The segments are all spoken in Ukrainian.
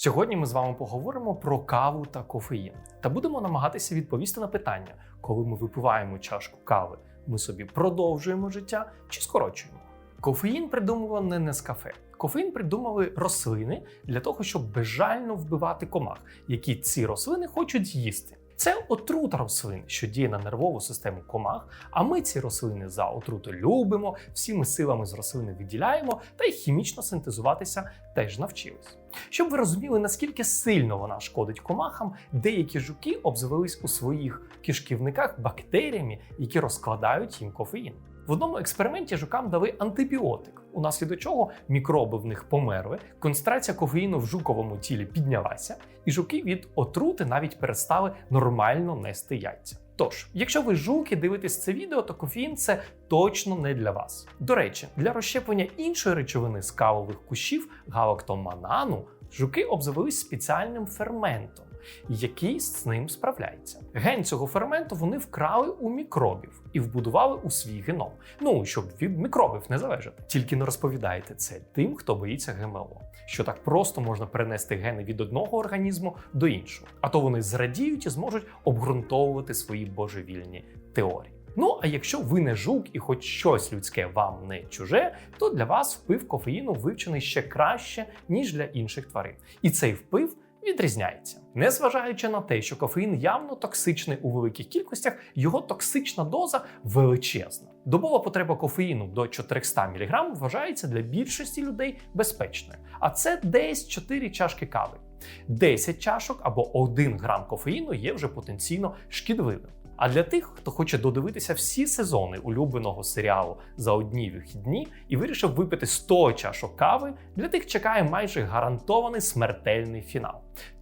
Сьогодні ми з вами поговоримо про каву та кофеїн та будемо намагатися відповісти на питання, коли ми випиваємо чашку кави, ми собі продовжуємо життя чи скорочуємо. Кофеїн придумував не Нескафе. Кофеїн придумали рослини для того, щоб безжально вбивати комах, які ці рослини хочуть з'їсти. Це отрута рослин, що діє на нервову систему комах. А ми ці рослини за отруту любимо, всіми силами з рослини виділяємо та й хімічно синтезуватися теж навчились. Щоб ви розуміли, наскільки сильно вона шкодить комахам, деякі жуки обзавелись у своїх кишківниках бактеріями, які розкладають їм кофеїн. В одному експерименті жукам дали антибіотик, унаслідок чого мікроби в них померли, концентрація кофеїну в жуковому тілі піднялася, і жуки від отрути навіть перестали нормально нести яйця. Тож, якщо ви жуки дивитесь це відео, то кофеїн це точно не для вас. До речі, для розщеплення іншої речовини з кавових кущів галактоманану жуки обзавелись спеціальним ферментом який з ним справляється. Ген цього ферменту вони вкрали у мікробів і вбудували у свій геном. Ну щоб від мікробів не залежати. Тільки не розповідайте це тим, хто боїться ГМО, що так просто можна перенести гени від одного організму до іншого, а то вони зрадіють і зможуть обґрунтовувати свої божевільні теорії. Ну а якщо ви не жук і хоч щось людське вам не чуже, то для вас вплив кофеїну вивчений ще краще ніж для інших тварин. І цей вплив відрізняється. Незважаючи на те, що кофеїн явно токсичний у великих кількостях, його токсична доза величезна. Добова потреба кофеїну до 400 мг вважається для більшості людей безпечною, а це десь 4 чашки кави. 10 чашок або 1 грам кофеїну є вже потенційно шкідливим. А для тих, хто хоче додивитися всі сезони улюбленого серіалу за одні вихідні і вирішив випити 100 чашок кави, для тих чекає майже гарантований смертельний фінал.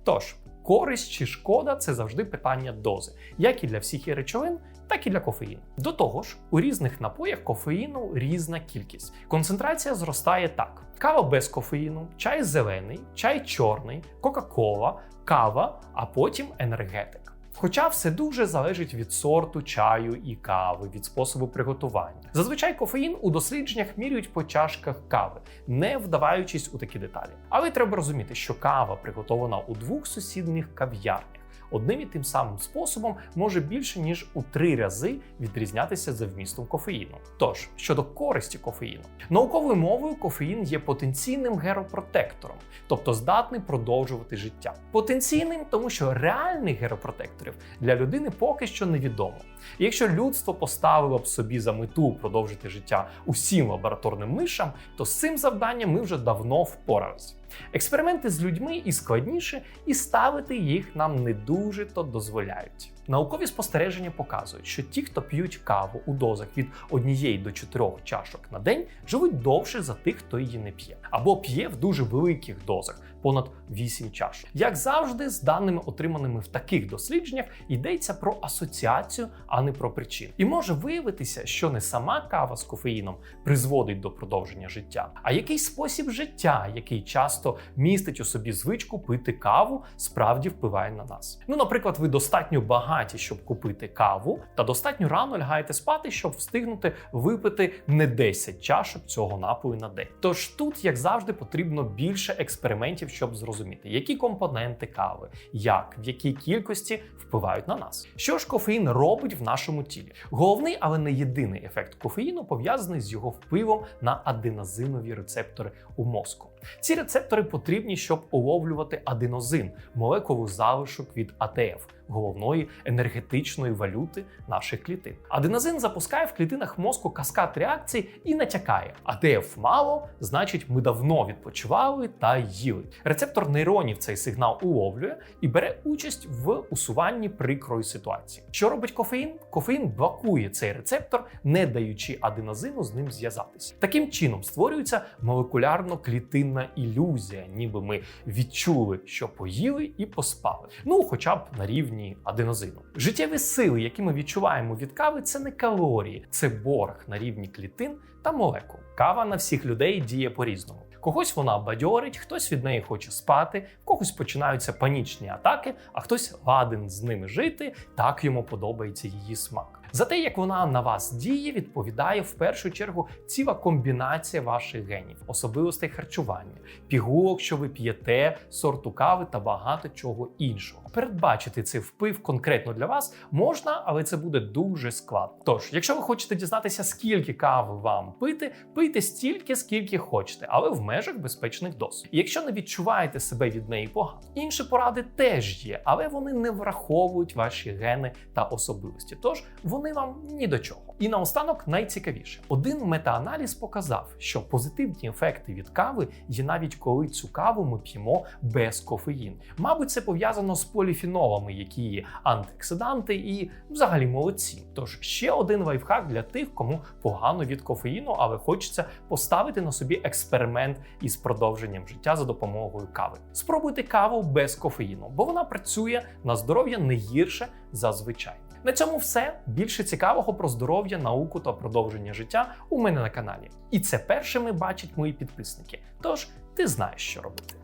Тож, користь чи шкода це завжди питання дози, як і для всіх і речовин, так і для кофеїну. До того ж, у різних напоях кофеїну різна кількість. Концентрація зростає так: кава без кофеїну, чай зелений, чай чорний, кока-кола, кава, а потім енергетик. Хоча все дуже залежить від сорту чаю і кави, від способу приготування. Зазвичай кофеїн у дослідженнях міряють по чашках кави, не вдаваючись у такі деталі. Але треба розуміти, що кава приготована у двох сусідніх кав'ярнях одним і тим самим способом може більше ніж у три рази відрізнятися за вмістом кофеїну. Тож щодо користі кофеїну, науковою мовою кофеїн є потенційним геропротектором, тобто здатний продовжувати життя. Потенційним, тому що реальних геропротекторів для людини поки що невідомо. Якщо людство поставило б собі за мету продовжити життя усім лабораторним мишам, то з цим завданням ми вже давно впоралися. Експерименти з людьми і складніше, і ставити їх нам не дуже то дозволяють. Наукові спостереження показують, що ті, хто п'ють каву у дозах від однієї до чотирьох чашок на день, живуть довше за тих, хто її не п'є, або п'є в дуже великих дозах, понад 8 чашок. Як завжди, з даними, отриманими в таких дослідженнях, йдеться про асоціацію, а не про причину. І може виявитися, що не сама кава з кофеїном призводить до продовження життя, а який спосіб життя, який часто містить у собі звичку пити каву, справді впливає на нас. Ну, наприклад, ви достатньо багаті, щоб купити каву, та достатньо рано лягаєте спати, щоб встигнути випити не 10 чашок цього напою на день. Тож тут, як завжди, потрібно більше експериментів щоб зрозуміти, які компоненти кави, як в якій кількості впливають на нас. Що ж кофеїн робить в нашому тілі? Головний, але не єдиний ефект кофеїну пов'язаний з його впливом на аденозинові рецептори у мозку. Ці рецептори потрібні, щоб уловлювати аденозин, молекулу залишок від АТФ, головної енергетичної валюти наших клітин. Аденозин запускає в клітинах мозку каскад реакцій і натякає: АТФ мало, значить, ми давно відпочивали та їли. Рецептор нейронів цей сигнал уловлює і бере участь в усуванні прикрої ситуації. Що робить кофеїн? Кофеїн блокує цей рецептор, не даючи аденозину з ним зв'язатися. Таким чином створюється молекулярно-клітинна ілюзія, ніби ми відчули, що поїли і поспали. Ну, хоча б на рівні аденозину. Життєві сили, які ми відчуваємо від кави, це не калорії, це борг на рівні клітин та молекул. Кава на всіх людей діє по-різному. Когось вона бадьорить, хтось від неї хоче спати, в когось починаються панічні атаки, а хтось ладен з ними жити, так йому подобається її смак. За те, як вона на вас діє, відповідає в першу чергу ціла комбінація ваших генів, особливостей харчування, пігулок, що ви п'єте, сорту кави та багато чого іншого. Передбачити цей вплив конкретно для вас можна, але це буде дуже складно. Тож, якщо ви хочете дізнатися, скільки кави вам пити, пийте стільки, скільки хочете, але в межах безпечних доз. І якщо не відчуваєте себе від неї погано, інші поради теж є, але вони не враховують ваші гени та особливості. Тож вони вам ні до чого. І наостанок найцікавіше: один метааналіз показав, що позитивні ефекти від кави є навіть коли цю каву ми п'ємо без кофеїну. Мабуть, це пов'язано з поліфенолами, які антиоксиданти і взагалі молодці. Тож ще один лайфхак для тих, кому погано від кофеїну, але хочеться поставити на собі експеримент із продовженням життя за допомогою кави. Спробуйте каву без кофеїну, бо вона працює на здоров'я не гірше за звичайне. На цьому все більше цікавого про здоров'я, науку та продовження життя у мене на каналі. І це першими бачать мої підписники. Тож ти знаєш, що робити.